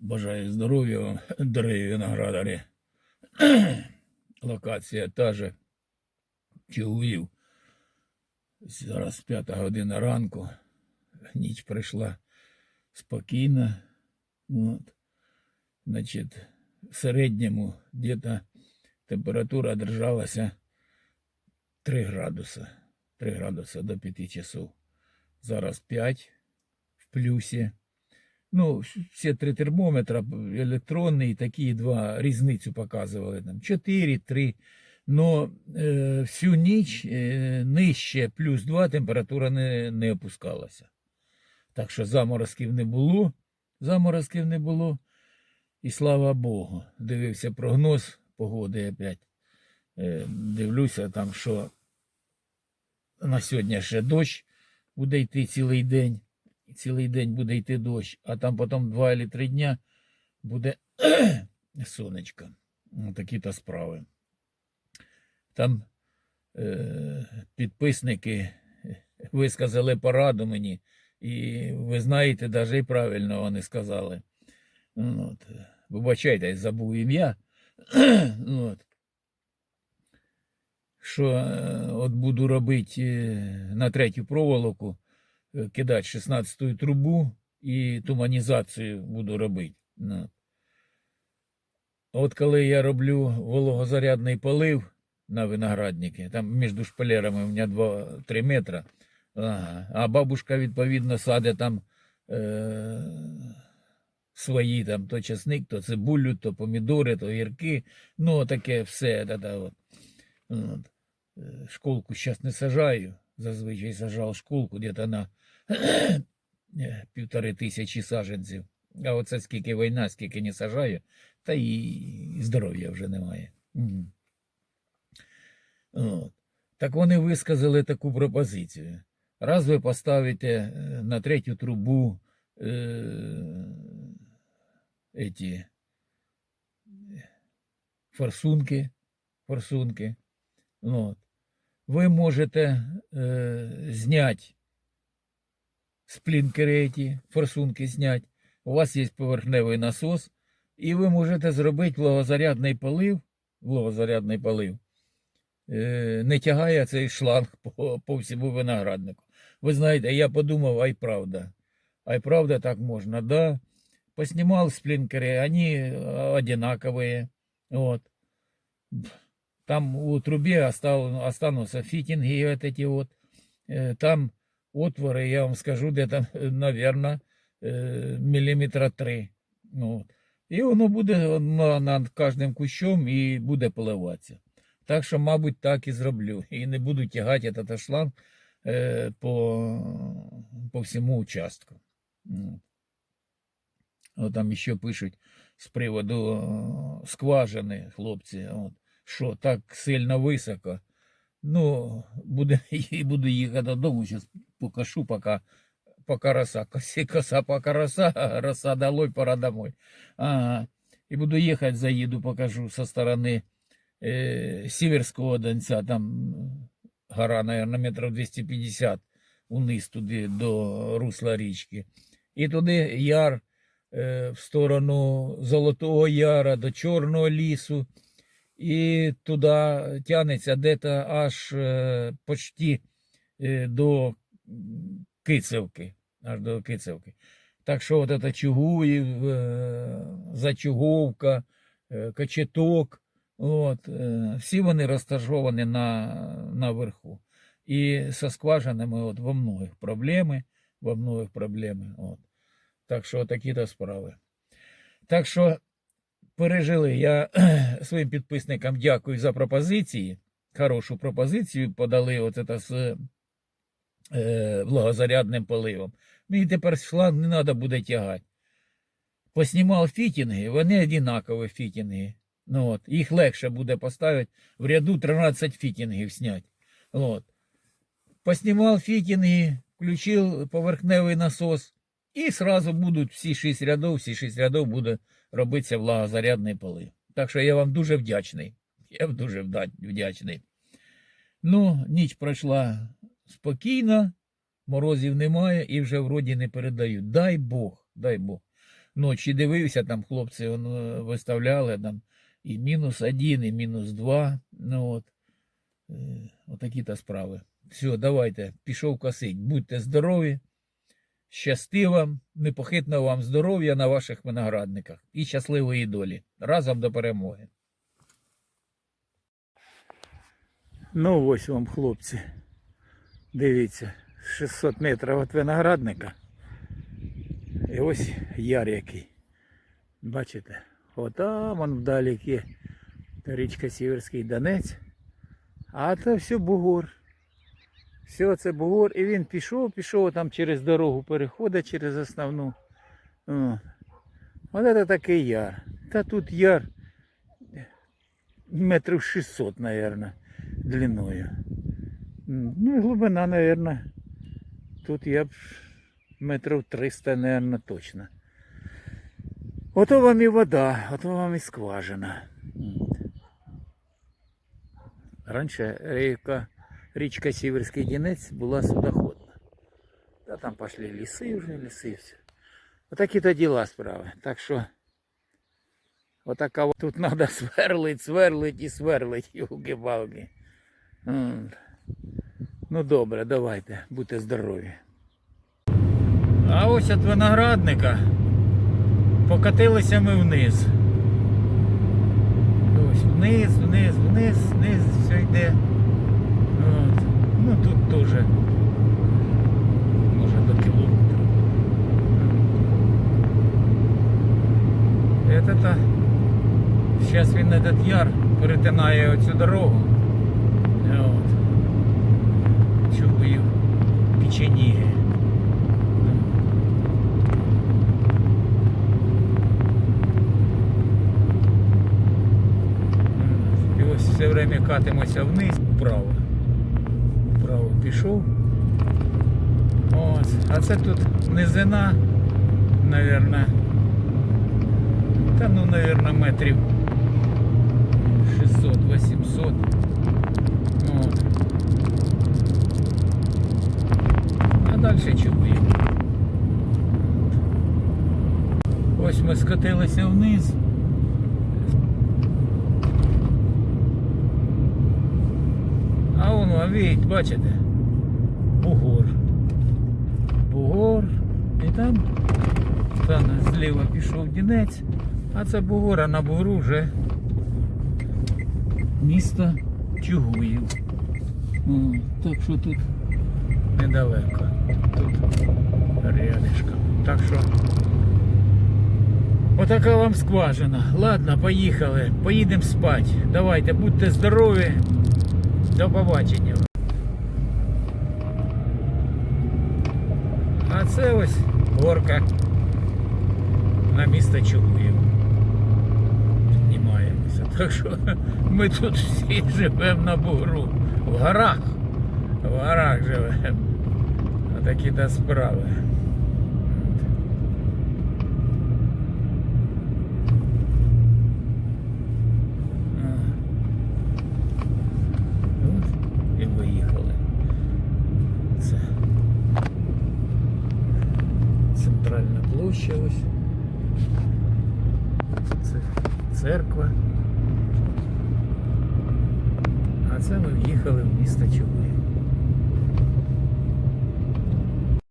Бажаю здоров'я вам, дорогі виноградарі. Локація та же Чугуїв. Зараз п'ята година ранку. Ніч прийшла спокійно. От. Значить, в середньому где-то температура держалася 3 градуса. 3 градуса до 5 часов. Зараз 5 в плюсі. Ну, всі три термометра, електронні, такі два різницю показували. Там 4, 3. Но е, всю ніч е, нижче плюс 2 температура не, не опускалася. Так що заморозків не було, заморозків не було. І слава Богу, дивився прогноз погоди опять. Е, дивлюся там, що на сьогодні ще дощ буде йти цілий день. І цілий день буде йти дощ, а там потім два або три дня буде сонечко. Такі то справи. Там е, підписники висказали пораду мені, і ви знаєте, навіть правильно вони сказали. Ну, От. Вибачайте, забув ім'я. Ну, От. Що е, от буду робити е, на третю проволоку, кидати 16-ту трубу і туманізацію буду робити. Ну. От коли я роблю вологозарядний полив на виноградники, там між шпалерами у мене 2-3 метри, а бабушка, відповідно, садить там е- свої, там, то часник, то цибулю, то помідори, то гірки, ну таке все. Та-та, от. От. Е, Школку зараз не сажаю, зазвичай сажав школку где-то на е, півтори тисячі саженців. А оце скільки війна, скільки не сажаю, та і здоров'я вже немає. Так вони висказали таку пропозицію. Раз ви поставите е, на третю трубу е, эти форсунки, форсунки, от, ви можете е, зняти сплінкери, эти, форсунки зняти. У вас є поверхневий насос, і ви можете зробити влагозарядний полив, влагозарядний полив, е, не тягає цей шланг по, по всьому винограднику. Ви знаєте, я подумав, ай правда. Ай правда так можна, да. Поснимал сплинкеры, они э, одинаковые. Вот. Там у трубе остал, останутся фитинги вот эти вот. Э, Там отворы, я вам скажу, где-то, наверное, міліметра три. Ну, от. І воно буде на- над кожним кущом і буде поливатися. Так що, мабуть, так і зроблю. І не буду тягати этот шланг е, по, по всьому участку. Ну. От там ще пишуть з приводу о, скважини, хлопці, от, що так сильно високо. Ну, буде, і буду їхати додому, зараз покажу, поки, поки роса. Коси, коса, поки роса, а роса долой, пора домой. Ага. І буду їхати, заїду, покажу со сторони е, Сіверського Донця, там гора, наверное, метрів 250 униз туди до русла річки. І туди яр е, в сторону Золотого Яра до Чорного лісу, І туди тягнеться дето аж е, почти е, до Кицевки. Аж до Кицевки. Так що от це Чугуїв, е, Зачуговка, Кочеток, от, всі вони розташовані на, наверху. І со скважинами от, во многих проблеми, во многих проблеми. От. Так що такі то справи. Так що пережили. Я своїм підписникам дякую за пропозиції. Хорошу пропозицію подали от це з е, влагозарядним поливом. Мені тепер шланг не треба буде тягати. Поснімав фітінги, вони однакові фітінги. Ну, от, їх легше буде поставити в ряду 13 фітінгів зняти. От. Поснімав фітінги, включив поверхневий насос, і сразу будуть всі шість рядов, всі шість рядов буде робитися влагозарядний полив. Так що я вам дуже вдячний. Я вам дуже вдячний. Ну, ніч пройшла спокійно, морозів немає і вже вроді не передають. Дай Бог, дай Бог. ночі дивився, там хлопці е, виставляли там і мінус один, і мінус два. Ну от. Е, Отакі та справи. Все, давайте, пішов косить. Будьте здорові, щасти вам, непохитного вам здоров'я на ваших виноградниках і щасливої долі. Разом до перемоги. Ну, ось вам, хлопці. Дивіться, 600 метрів від виноградника. І ось яр який. Бачите? Отам он вдаліки річка Сіверський Донець. А це все бугор. Все це бугор. І він пішов, пішов там через дорогу переходить через основну. О. От це такий яр. Та тут яр метрів 600, мабуть, длиною. Ну і глибина, мабуть, тут я б метрів 300, мабуть, точно. Ото вам і вода, ото вам і скважина. Раніше ріка, річка Сіверський Дінець була судоходна. Та там пішли ліси вже, ліси все. Отакі то діла справи. Так що отака от тут треба сверлить, сверлить і сверлить юлки-палки. М. Ну добре, давайте, будьте здорові. А ось від виноградника покатилися ми вниз. Ось вниз, вниз, вниз, вниз, все йде. Ну тут теж. Може до кілометра. Это-то. Зараз він этот яр перетинає оцю дорогу. От. Чую печеніги. І ось все время катимося вниз, вправо. Вправо пішов. Ось. А це тут низина, наверное. Та ну, наверное, метрів 600-800. От. А далі чуємо. Ось ми скотилися вниз. А воно, а видите, бачите? Бугор. Бугор. І там, там зліва пішов дінець, а це бугор, а на бугру вже місто Чугуїв. Так що тут недалеко. Тут рядишком. Так що отака вам скважина. Ладно, поїхали. Поїдемо спати. Давайте, будьте здорові. До побачення. А це ось горка на місто Чугуїв. Піднімаємося. Так що ми тут всі живемо на бугру. В горах. В горах живемо. Отакі-то справи. От, і виїхали. Це центральна площа. Це церква. А це ми в'їхали в місто Чугуїв.